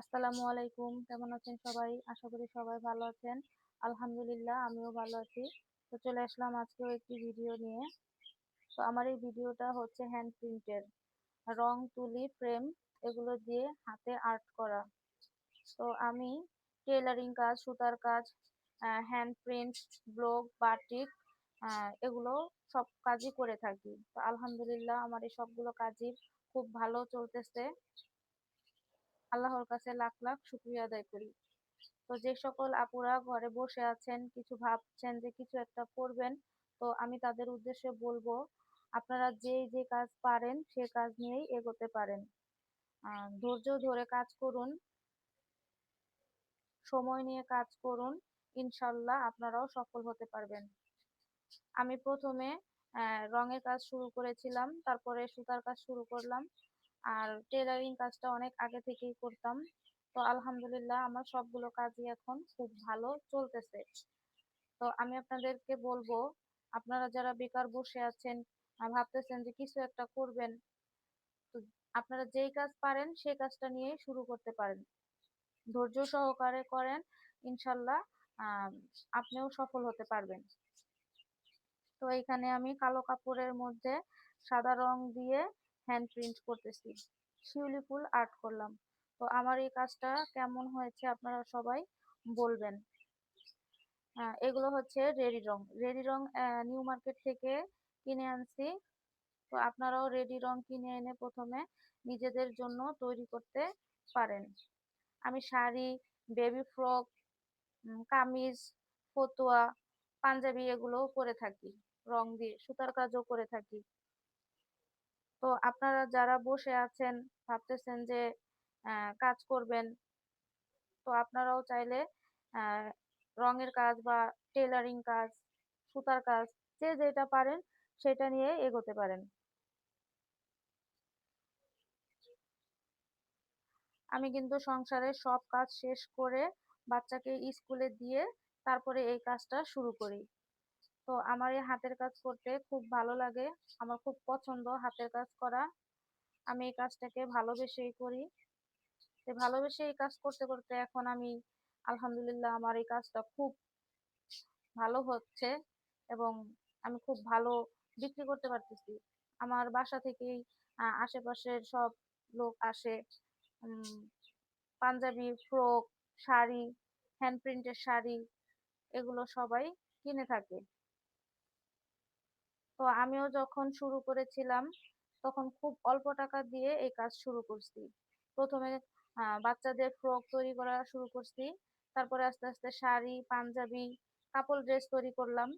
আসসালামু আলাইকুম। কেমন আছেন সবাই? আশা করি সবাই ভালো আছেন। আলহামদুলিল্লাহ, আমিও ভালো আছি। তো চলে আসলাম আজকেও একটি ভিডিও নিয়ে। তো আমার এই ভিডিওটা হচ্ছে হ্যান্ড প্রিন্টের রং, তুলি ফ্রেম এগুলো দিয়ে হাতে আর্ট করা। তো আমি টেলারিং কাজ, সুতার কাজ হ্যান্ড প্রিন্ট ব্লগ বাটিক এগুলো সব কাজই করে থাকি। তো আলহামদুলিল্লাহ, আমার এই সবগুলো কাজই খুব ভালো চলতেছে। আল্লাহর কাছে লাখ লাখ শুক্রিয়া আদায় করি। তো যে সকল আপুরা ঘরে বসে আছেন, কিছু ভাবছেন যে কিছু একটা করবেন, তো আমি তাদের উদ্দেশ্যে বলব, আপনারা যে যে কাজ পারেন, সে কাজ নিয়েই এগোতে পারেন। ধৈর্য ধরে কাজ করুন। সময় নিয়ে কাজ করুন। ইনশাল্লাহ আপনারাও সফল হতে পারবেন। আমি প্রথমে রঙের কাজ শুরু করেছিলাম, তারপরে সুতার কাজ শুরু করলাম। আর টেলারিং কাজটা অনেক আগে থেকেই করতাম। তো আলহামদুলিল্লাহ আমার সবগুলো কাজই এখন খুব ভালো চলতেছে। তো আমি আপনাদেরকে বলব, আপনারা যারা বেকার বসে আছেন ভাবতেছেন যে কিছু একটা করবেন, তো আপনারা যেই কাজ পারেন সেই কাজটা নিয়ে শুরু করতে পারেন। ধৈর্য সহকারে করেন, ইনশাল্লাহ আপনিও সফল হতে পারবেন। তো এখানে আমি কালো কাপড়ের মধ্যে সাদা রং দিয়ে হ্যান্ড প্রিন্ট করতেছি। শিউলি ফুল আর্ট করলাম। তো আমার এই কাজটা কেমন হয়েছে আপনারা সবাই বলবেন। এগুলো হচ্ছে রেডি রং। রেডি রং নিউ মার্কেট থেকে কিনে আনছি। তো আপনারাও রেডি রং কিনে এনে প্রথমে নিজেদের জন্য তৈরি করতে পারেন। আমি শাড়ি বেবি ফ্রক কামিজ, ফতুয়া, পাঞ্জাবি এগুলোও করে থাকি। রং দিয়ে, সুতার কাজও করে থাকি। তো আপনারা যারা বসে আছেন, ভাবতেছেন যে কাজ করবেন, তো আপনারাও চাইলে রঙের কাজ বা টেলারিং কাজ, সুতার কাজ, যে যেটা পারেন, সেটা নিয়ে এগোতে পারেন। আমি কিন্তু সংসারের সব কাজ শেষ করে বাচ্চাকে স্কুলে দিয়ে তারপরে এই কাজটা শুরু করি। তো আমার এই হাতের কাজ করতে খুব ভালো লাগে। আমার খুব পছন্দ হাতের কাজ করা। আমি এই কাজটাকে ভালোবেসেই করি। তো ভালোবেসে এই কাজ করতে করতে এখন আমি আলহামদুলিল্লাহ আমার এই কাজটা খুব ভালো হচ্ছে এবং আমি খুব ভালো বিক্রি করতে পারতেছি। আমার বাসা থেকেই আশেপাশের সব লোক আসে। পাঞ্জাবি, ফ্রক, শাড়ি হ্যান্ড প্রিন্টের শাড়ি, এগুলো সবাই কিনে থাকে। তো আমিও যখন শুরু করেছিলাম, তখন খুব অল্প টাকা দিয়ে এই কাজ শুরু করছি। প্রথমে বাচ্চাদের ফ্রক তৈরি করা শুরু করছি। তারপরে আস্তে আস্তে শাড়ি, পাঞ্জাবি, কাপড় ড্রেস তৈরি করলাম।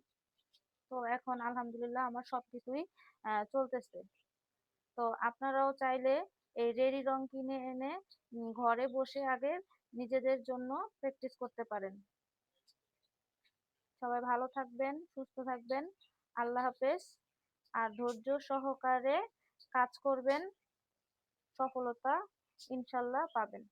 তো এখন আলহামদুলিল্লাহ আমার সবকিছুই চলতেছে। তো আপনারাও চাইলে এই রেডি রং কিনে এনে ঘরে বসে আগে নিজেদের জন্য প্র্যাকটিস করতে পারেন। সবাই ভালো থাকবেন, সুস্থ থাকবেন। আল্লাহ হাফেজ। আর ধৈর্য সহকারে কাজ করবেন সফলতা ইনশাল্লাহ পাবেন।